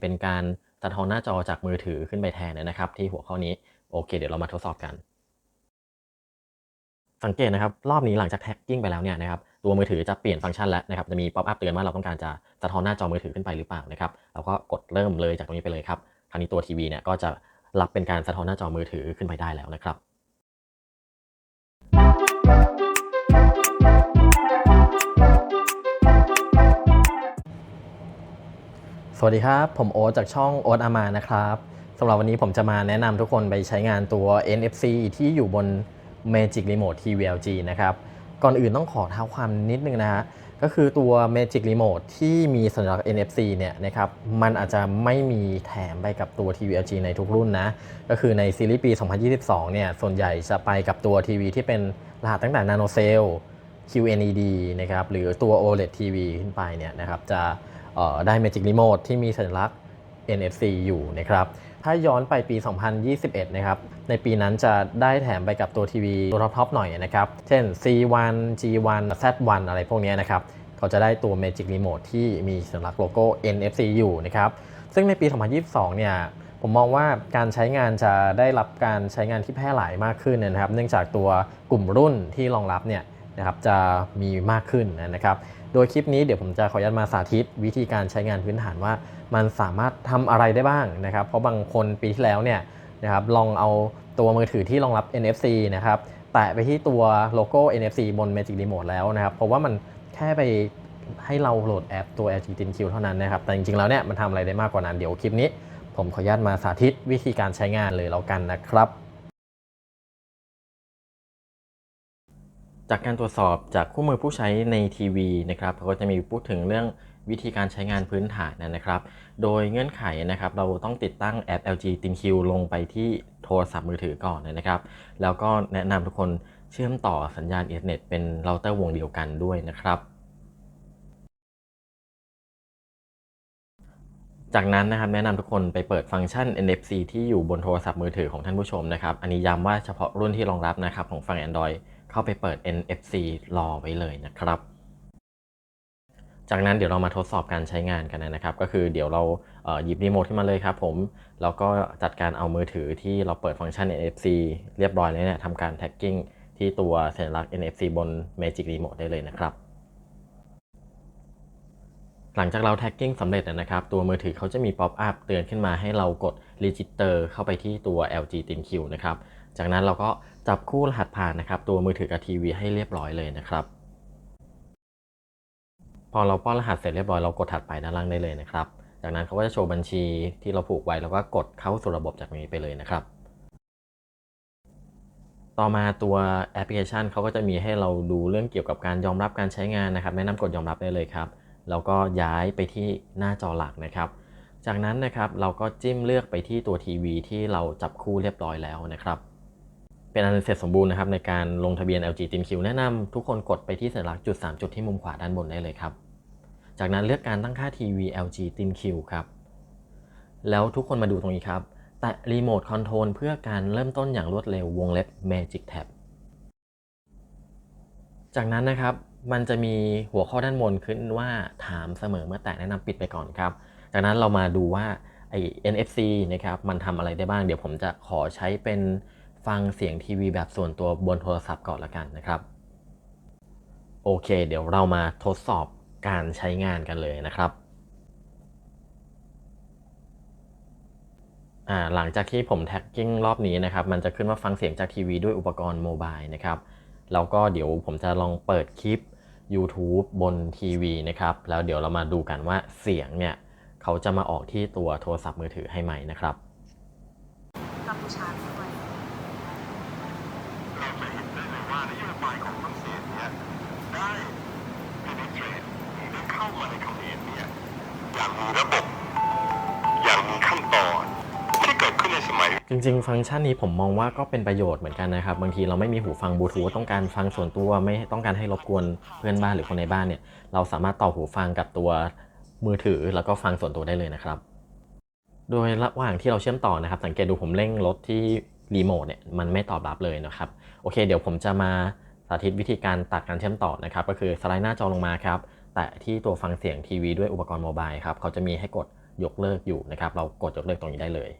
เป็นการสะท้อนหน้าจอจากมือถือขึ้นไปแทนนะครับ ที่หัวข้อนี้โอเค เดี๋ยวเรามาทดสอบกัน สังเกตนะครับ รอบนี้หลังจากแท็กกิ้งไปแล้วเนี่ยนะครับตัวมือถือจะเปลี่ยนฟังก์ชันแล้วนะครับจะมีป๊อปอัพเตือนว่าเราต้องการจะสะท้อนหน้าจอมือถือขึ้นไปหรือเปล่านะครับเราก็กดเริ่มเลยจากตรงนี้ไปเลยครับคราวนี้ตัวทีวีเนี่ยก็จะรับเป็นการสะท้อนหน้าจอมือถือขึ้นไปได้แล้วนะครับ สวัสดีครับ ผมโอ๊ตจากช่องโอ๊ตอามานะครับสำหรับวันนี้ผมจะมาแนะนำทุกคนไปใช้งานตัว NFC ที่อยู่บน Magic Remote TVLG นะครับ ก่อนอื่นต้องขอเท้าความนิดนึงนะฮะ ก็คือตัว Magic Remote ที่มีสัญลักษณ์ NFC เนี่ยนะครับ มันอาจจะไม่มีแถมไปกับตัว TVLG ในทุกรุ่นนะ ก็คือในซีรีส์ปี 2022 เนี่ย ส่วนใหญ่จะไปกับตัวทีวีที่เป็นรหัสตั้งแต่ Nano Cell QNED นะครับ หรือตัว OLED TV ขึ้นไปเนี่ยนะครับ จะ ได้ Magic Remote ที่มีสัญลักษณ์ NFC อยู่นะครับ ถ้าย้อนไปปี 2021 นะครับ ในปีนั้นจะได้แถมไปกับตัวทีวีตัวท็อปๆหน่อยนะครับ เช่น C1 G1 Z1 อะไรพวกนี้นะครับ เขาจะได้ตัว Magic Remote ที่มีสัญลักษณ์โลโก้ NFC อยู่นะครับ ซึ่งในปี 2022 เนี่ย ผมมองว่าการใช้งานจะได้รับการใช้งานที่แพร่หลายมากขึ้นนะครับ เนื่องจากตัวกลุ่มรุ่นที่รองรับเนี่ยนะครับจะมีมากขึ้นนะครับ โดยคลิปนี้เดี๋ยวผมจะขออนุญาตมาสาธิต วิธีการใช้งานพื้นฐานว่า มันสามารถทำอะไรได้บ้างนะครับ เพราะบางคนปีที่แล้วเนี่ยนะครับลองเอาตัวมือถือที่รองรับ NFC นะครับแตะไปที่ตัวโลโก้ NFC บน Magic Remote แล้วนะครับ เพราะว่ามันแค่ไปให้เราโหลดแอปตัว LG Tin Q เท่านั้นนะครับ แต่จริงๆ แล้วเนี่ยมันทำอะไรได้มากกว่านั้น เดี๋ยวคลิปนี้ ผมขออนุญาตมาสาธิตวิธีการใช้งานเลยแล้วกันนะครับ จากการตรวจสอบจากคู่มือผู้ใช้ในทีวีนะครับเขาก็จะมีพูดถึงเรื่องวิธีการใช้งานพื้นฐานนะครับ โดยเงื่อนไขนะครับ เราต้องติดตั้งแอป LG ThinQ ลงไปที่โทรศัพท์มือถือก่อนนะครับ แล้วก็แนะนำทุกคนเชื่อมต่อสัญญาณอินเทอร์เน็ตเป็นเราเตอร์วงเดียวกันด้วยนะครับ จากนั้นนะครับแนะนำทุกคนไปเปิดฟังก์ชัน NFC ที่อยู่บนโทรศัพท์มือถือของท่านผู้ชมนะครับ อันนี้ย้ำว่าเฉพาะรุ่นที่รองรับนะครับของฝั่ง Android เข้าไปเปิด NFC รอไว้เลยนะครับ จากนั้นเดี๋ยวเรามาทดสอบการใช้งานกันนะครับ ก็คือเดี๋ยวเราเหยิบรีโมทขึ้นมาเลยครับผม แล้วก็จัดการเอามือถือที่เราเปิดฟังก์ชัน NFC เรียบร้อยแล้วเนี่ยทำการแท็กกิ้งที่ตัวสัญลักษณ์ NFC บน Magic Remote ได้เลยนะครับ หลังจากเราแท็กกิ้งสำเร็จนะครับ ตัวมือถือเขาจะมีป๊อปอัพเตือนขึ้นมาให้เรากด Register เข้าไปที่ตัว LG ThinQ นะครับ จากนั้นเราก็ จับคู่รหัสผ่านนะครับ ตัวมือถือกับทีวีให้เรียบร้อยเลยนะครับ พอเราป้อนรหัสเสร็จเรียบร้อยเรากดถัดไปด้านล่างได้เลยนะครับ จากนั้นเขาก็จะโชว์บัญชีที่เราผูกไว้แล้วก็กดเข้าสู่ระบบจากนี้ไปเลยนะครับ ต่อมาตัวแอปพลิเคชันเขาก็จะมีให้เราดูเรื่องเกี่ยวกับการยอมรับการใช้งานนะครับ แนะนำกดยอมรับได้เลยครับแล้วก็ย้ายไปที่หน้าจอหลักนะครับ จากนั้นนะครับเราก็จิ้มเลือกไปที่ตัวทีวีที่เราจับคู่เรียบร้อยแล้วนะครับ เป็นอันเสร็จสมบูรณ์นะครับในการลงทะเบียน LG ThinQ แนะนำทุกคนกดไปที่สัญลักษณ์จุด 3 จุดที่มุมขวาด้านบนได้เลยครับ จากนั้นเลือกการตั้งค่าทีวี LG ThinQ ครับ แล้วทุกคนมาดูตรงนี้ครับ แตะรีโมทคอนโทรลเพื่อการเริ่มต้นอย่างรวดเร็ววงเล็บ Magic Tab จากนั้นนะครับมันจะมีหัวข้อด้านบนขึ้นว่าถามเสมอเมื่อแตะแนะนำปิดไปก่อนครับ จากนั้นเรามาดูว่าไอ้ NFC นะครับมันทำอะไรได้บ้าง เดี๋ยวผมจะขอใช้เป็น ฟังเสียงทีวีแบบส่วนตัวบนโทรศัพท์ก่อนละกันนะครับ โอเค เดี๋ยวเรามาทดสอบการใช้งานกันเลยนะครับหลังจากที่ผมแท็กกิ้งรอบนี้นะครับ มันจะขึ้นว่าฟังเสียงจากทีวีด้วยอุปกรณ์โมบายนะครับ แล้วก็เดี๋ยวผมจะลองเปิดคลิป YouTube บนทีวีนะครับ แล้วเดี๋ยวเรามาดูกันว่าเสียงเนี่ย เขาจะมาออกที่ตัวโทรศัพท์มือถือให้ไหมนะครับกัมพูชาด้วย สมัย จริง ๆ ฟังก์ชันนี้ผมมองว่าก็เป็นประโยชน์เหมือนกันนะครับ บางทีเราไม่มีหูฟังบลูทูธต้องการฟังส่วนตัวไม่ต้องการให้รบกวนเพื่อนบ้านหรือคนในบ้านเนี่ย เราสามารถต่อหูฟังกับตัวมือถือแล้วก็ฟังส่วนตัวได้เลยนะครับ โดยระหว่างที่เราเชื่อมต่อนะครับ สังเกตดูผมเร่งรถที่รีโมทเนี่ยมันไม่ตอบรับเลยนะครับโอเค เดี๋ยวผมจะมาสาธิตวิธีการตัดการเชื่อมต่อนะครับ ก็คือสไลด์หน้าจอลงมาครับแตะที่ตัวฟังเสียงทีวีด้วยอุปกรณ์โมบายครับเขาจะมีให้กดยกเลิกอยู่นะครับ เรากดยกเลิกตรงนี้ได้เลย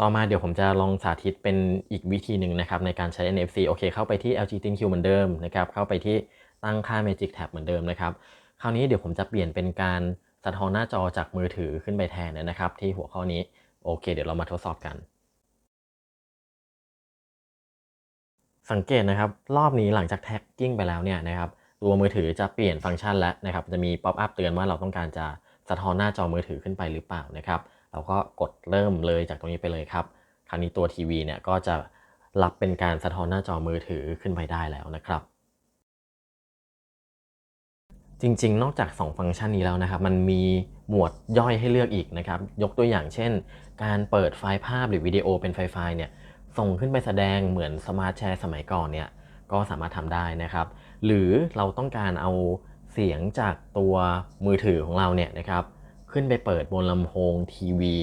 ต่อมาเดี๋ยวผมจะลองสาธิตเป็นอีกวิธีหนึ่งนะครับในการใช้ NFC โอเค เข้าไปที่ LG ThinQ เหมือนเดิมนะครับ เข้าไปที่ตั้งค่า Magic Tab เหมือนเดิมนะครับ คราวนี้เดี๋ยวผมจะเปลี่ยนเป็นการสะท้อนหน้าจอจากมือถือขึ้นไปแทนนะครับ ที่หัวข้อนี้ โอเค เดี๋ยวเรามาทดสอบกัน สังเกตนะครับ รอบนี้หลังจากแท็กกิ้งไปแล้วเนี่ยนะครับตัวมือถือจะเปลี่ยนฟังก์ชันแล้วนะครับ จะมีป๊อปอัพเตือนว่าเราต้องการจะสะท้อนหน้าจอมือถือขึ้นไปหรือเปล่านะครับ เราก็กดเริ่มเลยจากตรงนี้ไปเลยครับ คราวนี้ตัวทีวีเนี่ยก็จะรับเป็นการสะท้อนหน้าจอมือถือขึ้นไปได้แล้วนะครับ จริงๆ นอกจาก 2 ฟังก์ชันนี้แล้วนะครับ มันมีหมวดย่อยให้เลือกอีกนะครับ ยกตัวอย่างเช่น การเปิดไฟล์ภาพหรือวิดีโอเป็นไฟล์ไฟล์เนี่ยส่งขึ้นไปแสดงเหมือนสมาร์ทแชร์สมัยก่อนเนี่ยก็สามารถทำได้นะครับ หรือเราต้องการเอาเสียงจากตัวมือถือของเราเนี่ยนะครับ ขึ้นไปเปิดบนลำโพงทีวี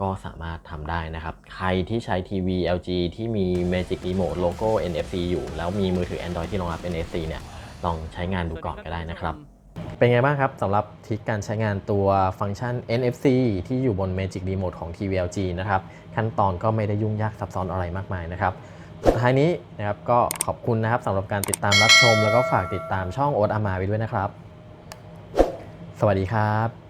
ก็สามารถทำได้นะครับ ใครที่ใช้ทีวี LG ที่มี Magic Remote โลโก้ NFC อยู่แล้วมีมือถือ Android ที่รองรับ NFC เนี่ยลองใช้งานดูก่อนก็ได้นะครับ เป็นไงบ้างครับสำหรับทริคการใช้งานตัวฟังก์ชัน NFC ที่อยู่บน Magic Remote ของ TV LG นะครับ ขั้นตอนก็ไม่ได้ยุ่งยากซับซ้อนอะไรมากมายนะครับสุดท้ายนี้นะครับก็ขอบคุณนะครับสำหรับการติดตามรับชม แล้วก็ฝากติดตามช่องโอ๊ตอามาไว้ด้วยนะครับ สวัสดีครับ